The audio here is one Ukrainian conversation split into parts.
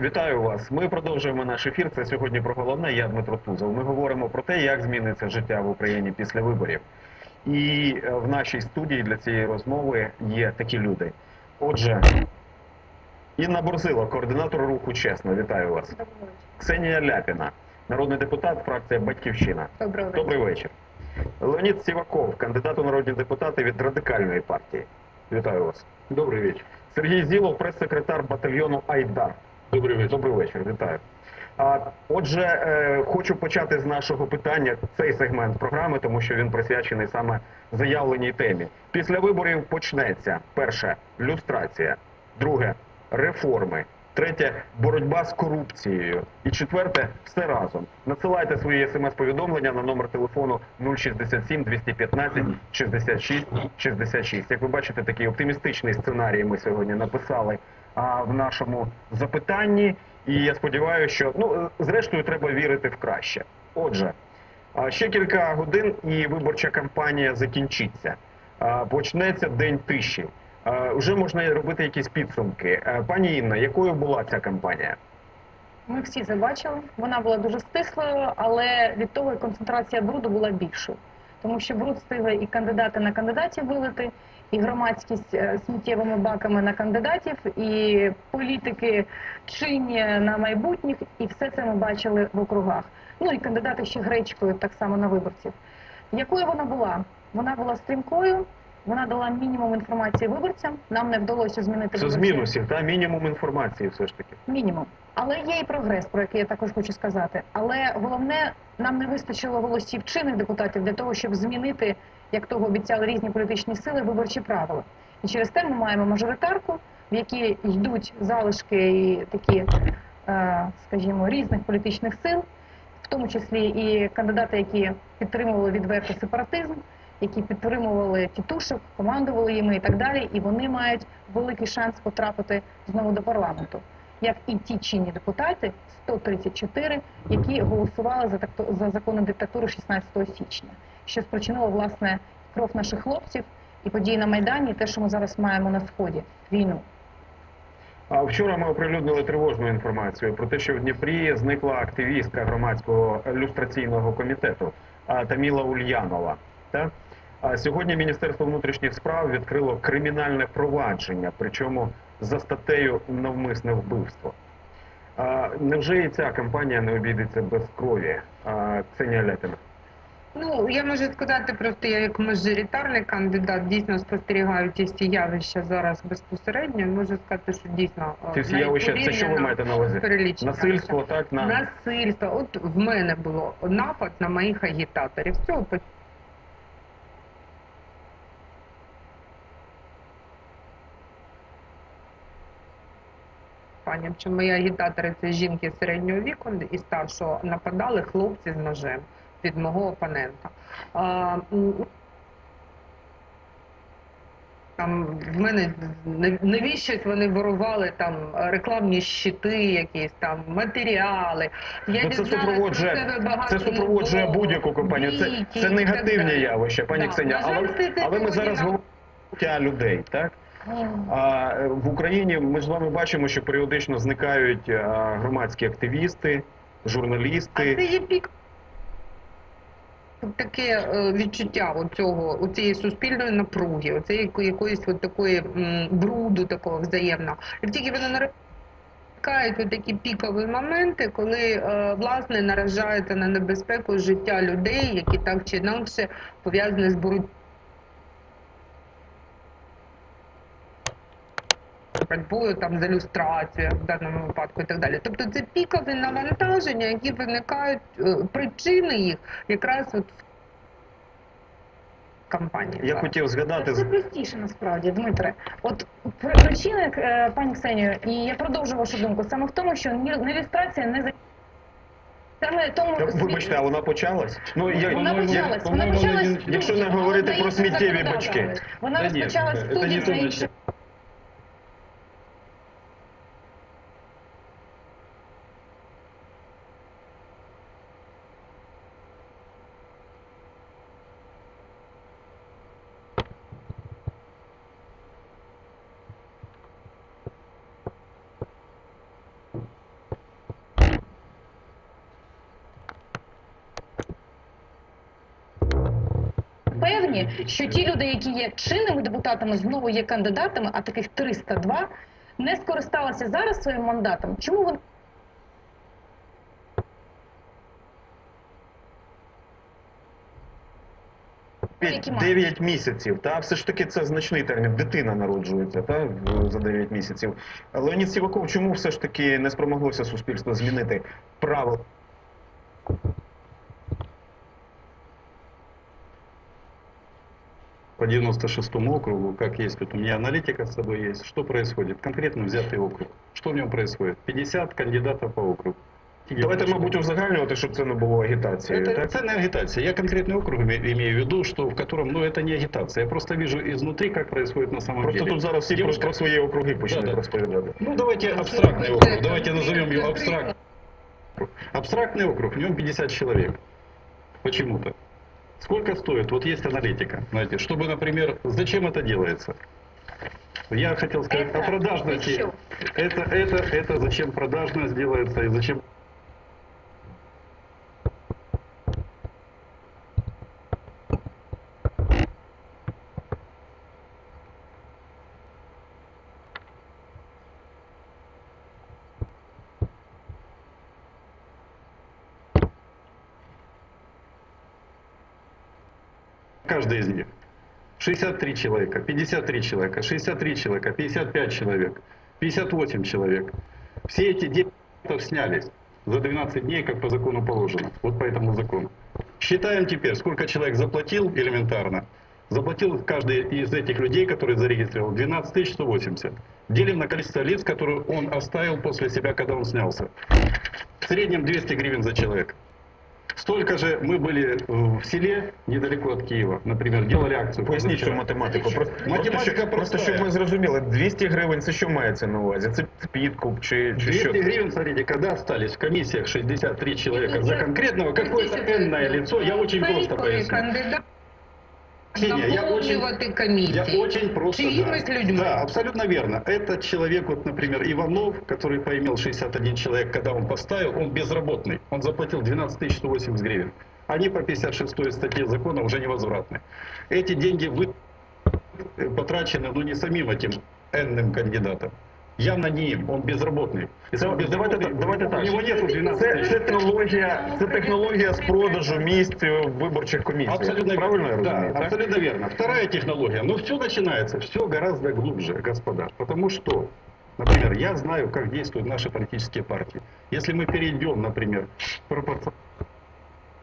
Вітаю вас. Ми продовжуємо наш ефір. Це сьогодні про головне. Я Дмитро Тузов. Ми говоримо про те, як зміниться життя в Україні після виборів. І е, в нашій студії для цієї розмови є такі люди. Отже, Інна Борзило, координатор руху Чесно. Вітаю вас. Ксенія Ляпіна, народний депутат, фракція Батьківщина. Доброго вечора. Добрий вечір. Леонід Сіваков, кандидат у народні депутати від радикальної партії. Вітаю вас. Добрий вечір. Сергій Зілов, прес-секретар батальйону Айдар. Добрий вечір. Добрий вечір, вітаю. А, отже, е, хочу почати з нашого питання цей сегмент програми, тому що він присвячений саме заявленій темі. Після виборів почнеться перше люстрація, друге реформи, третє боротьба з корупцією. І четверте все разом. Надсилайте свої смс-повідомлення на номер телефону 067 215 66 66. Як ви бачите, такий оптимістичний сценарій ми сьогодні написали а, в нашому запитанні. І я сподіваюся, що ну зрештою треба вірити в краще. Отже, ще кілька годин і виборча кампанія закінчиться. Почнеться день тиші. Вже можна робити якісь підсумки. Пані Інна, якою була ця кампанія? Ми всі це бачили. Вона була дуже стислою, але від того концентрація бруду була більшою. Тому що бруд встигли і кандидати на кандидатів вилити, і громадськість е, сміттєвими баками на кандидатів, і політики чинні на майбутніх, і все це ми бачили в округах. Ну і кандидати ще гречкою так само на виборців. Якою вона була? Вона була стрімкою, вона дала мінімум інформації виборцям. Нам не вдалося змінити Це з мінусів, та мінімум інформації, все ж таки. Мінімум. Але є і прогрес, про який я також хочу сказати. Але головне, нам не вистачило голосів чинних депутатів для того, щоб змінити, як того обіцяли різні політичні сили, виборчі правила. І через те ми маємо мажоритарку, в якій йдуть залишки і такі, е, скажімо, різних політичних сил, в тому числі і кандидати, які підтримували відверто сепаратизм, які підтримували тітушок, командували їми і так далі. І вони мають великий шанс потрапити знову до парламенту як і ті чинні депутати 134, які голосували за за закони диктатури 16 січня, що спричинило власне кров наших хлопців і події на майдані, і те, що ми зараз маємо на сході війну. А вчора ми оприлюднили тривожну інформацію про те, що в Дніпрі зникла активістка громадського люстраційного комітету Таміла Ульянова. А сьогодні Міністерство внутрішніх справ відкрило кримінальне провадження, причому за статтею навмисне вбивство. А, невже і ця кампанія не обійдеться без крові? А, Ксенія Ляпіна. Ну, я можу сказати, просто я як мажоритарний кандидат дійсно спостерігаю ті всі явища зараз безпосередньо. Можу сказати, що дійсно е, Ці всі явища, це що ви маєте на увазі? Насильство, так? На... Насильство. От в мене було напад на моїх агітаторів. Цього Пані, що мої агітатори це жінки середнього віку і старшого нападали хлопці з ножем від мого опонента. А, там в мене нав- навіщось вони ворували там рекламні щити, якісь там матеріали. Я Ну, це супроводжує- Це супроводжує будь-яку компанію. Це, це далі. явища, пані Да. Ксенія. Але, але ми зараз говоримо про людей, так? А е, в Україні ми з вами бачимо, що періодично зникають е, громадські активісти, А журналісти. це є пік. Таке е, відчуття цього, у цієї суспільної напруги, оце якоїсь от такої бруду такого взаємного. І тільки вони наражають от такі пікові моменти, коли власне наражаються на небезпеку життя людей, які так чи інакше пов'язані з боротьбою. Боротьбою там за люстрацію в даному випадку і так далі. Тобто це пікові навантаження, які виникають, е, причини їх якраз от в кампанії. Я зараз. хотів Це згадати все простіше насправді, Дмитре. От пр- причина, е, пані Ксенію, і я продовжу вашу думку, саме в тому, що ні- не за саме тому Вибачте, а вона почалась? Ну я, Вона я- почалась, вона почалась якщо не говорити про сміттєві бачки. Вона розпочалась це тут не і то, за що- ті люди, які є чинними депутатами, знову є кандидатами, а таких 302, не скористалися зараз своїм мандатом. Чому вони Які 9 місяців, та все ж таки це значний термін. Дитина народжується та за 9 місяців. Леонід Сіваков, чому все ж таки не спромоглося суспільство змінити правила? по 96 округу, как есть, вот у меня аналитика с собой есть, что происходит? Конкретно взятый округ. Что в нем происходит? 50 кандидатов по округу. Давайте, мабуть, узагальнювати, щоб це не було агітацією. Это, Так? это не агитация. Я конкретный округ име- имею в виду, что в котором, ну, это не агитация. Я просто вижу изнутри, как происходит на самом Просто деле. тут зараз всі про, Девушка- про свої округи почнуть Да, да. розповідати. Ну, давайте абстрактный округ. Давайте назовем его абстрактный. Абстрактный округ, в нем 50 человек. Почему-то. Сколько стоит? Вот есть аналитика, знаете, чтобы, например, зачем это делается? Я хотел сказать Это о продажности. еще. Это, это, это зачем продажность делается и зачем каждый из них. 63 человека, 53 человека, 63 человека, 55 человек, 58 человек. Все эти депутатов снялись за 12 дней, как по закону положено. Вот по этому закону. Считаем теперь, сколько человек заплатил элементарно. Заплатил каждый из этих людей, которые зарегистрировал, 12 180. Делим на количество лиц, которые он оставил после себя, когда он снялся. В среднем 200 гривен за человека. Столько же мы были э, в селе, недалеко от Киева, например, делали акцию. Поясніть цю позавчера. математику. Просто, Математика просто, щоб, просто простая. щоб ми зрозуміли, 200 гривень це що мається на увазі? Це підкуп чи, чи 200 що? це? гривен, смотрите, когда остались в комиссиях 63 человека за конкретного какое-то энное лицо, я очень просто поясню. Кандидат Ксения, я очень, наповнювати я комісії. очень просто... Чьими-то Да, людьми. да, абсолютно верно. Этот человек, вот, например, Иванов, который поимел 61 человек, когда он поставил, он безработный. Он заплатил 12 180 гривен. Они по 56 статье закона уже невозвратны. Эти деньги вы потрачены, ну, не самим этим энным кандидатом. Явно не им, он безработный. Если Це, он давайте, безработный, так- давайте у так. него нету 12 Це, тысяч. це технологія, це технологія з продажу місць в виборчих комісіях. Абсолютно Правильно я верно. розумію? Да, так? абсолютно верно. Вторая технология. Ну, все начинается, все гораздо глубже, господа. Потому что, например, я знаю, как действуют наши политические партии. Если мы перейдем, например, пропорционально,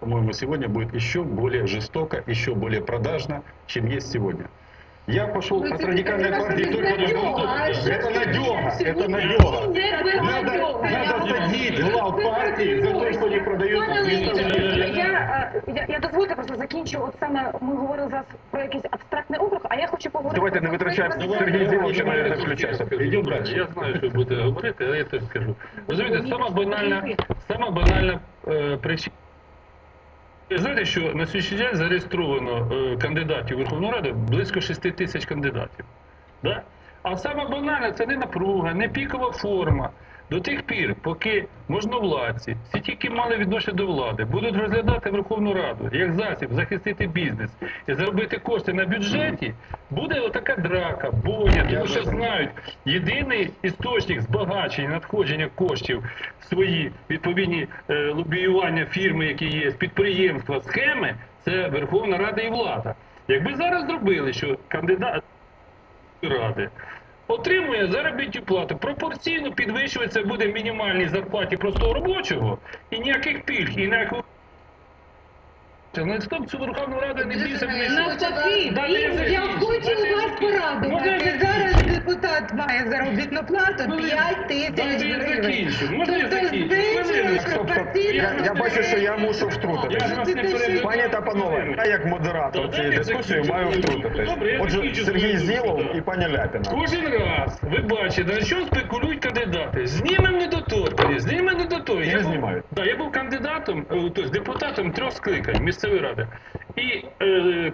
по-моему, сегодня будет еще более жестоко, еще более продажно, чем есть сегодня. Я пошел Ну, от это радикальной как раз партии не только на надёга, а Это что надега, ты это сегодня надега. не Надо, надёга. надо садить глав партии за то, что они продают Пане Леоніде, представители. я, е, я, я дозвольте просто закінчу. От саме ми говорили зараз про якийсь абстрактний округ, а я хочу поговорити. Давайте не про витрачаємо конкретний Сергій закон. Зілов, ще навіть не включався. Идем дальше. Я знаю, що ви будете говорити, але я теж скажу. Розумієте, сама банальна, сама банальна е, причина. Знаєте, що на сьогоднішній день зареєстровано е, кандидатів Верховної Ради близько 6 тисяч кандидатів. Да? А саме банальне це не напруга, не пікова форма. До тих пір, поки можновладці, всі ті, які мали відношення до влади, будуть розглядати Верховну Раду як засіб захистити бізнес і заробити кошти на бюджеті, буде отака драка, бойня, тому що знають, єдиний істочник збагачення, надходження коштів в свої відповідні е, лобіювання фірми, які є, підприємства, схеми, це Верховна Рада і влада. Якби зараз зробили, що кандидат ради отримує заробітну плату, пропорційно підвищуватися буде мінімальній зарплаті простого робочого і ніяких пільг, і ніякого. Ну, стоп, цю Верховну Раду не більше не Навпаки, я хочу вас порадувати. Зараз депутат має заробітну плату Ну, 5 тисяч гривень. я Тобто. Я, бачу, що я мушу втрутитись. Я ж вас не перебиваю. Пані та панове, я як модератор цієї дискусії маю втрутитись. Отже, Сергій Зілов і пані Ляпіна. Кожен раз ви бачите, на що спекулюють кандидати. Знімемо недоторканість, знімемо недоторканість. І не Я знімають. Да, я був кандидатом, тобто депутатом трьох скликань місцевої ради. І е,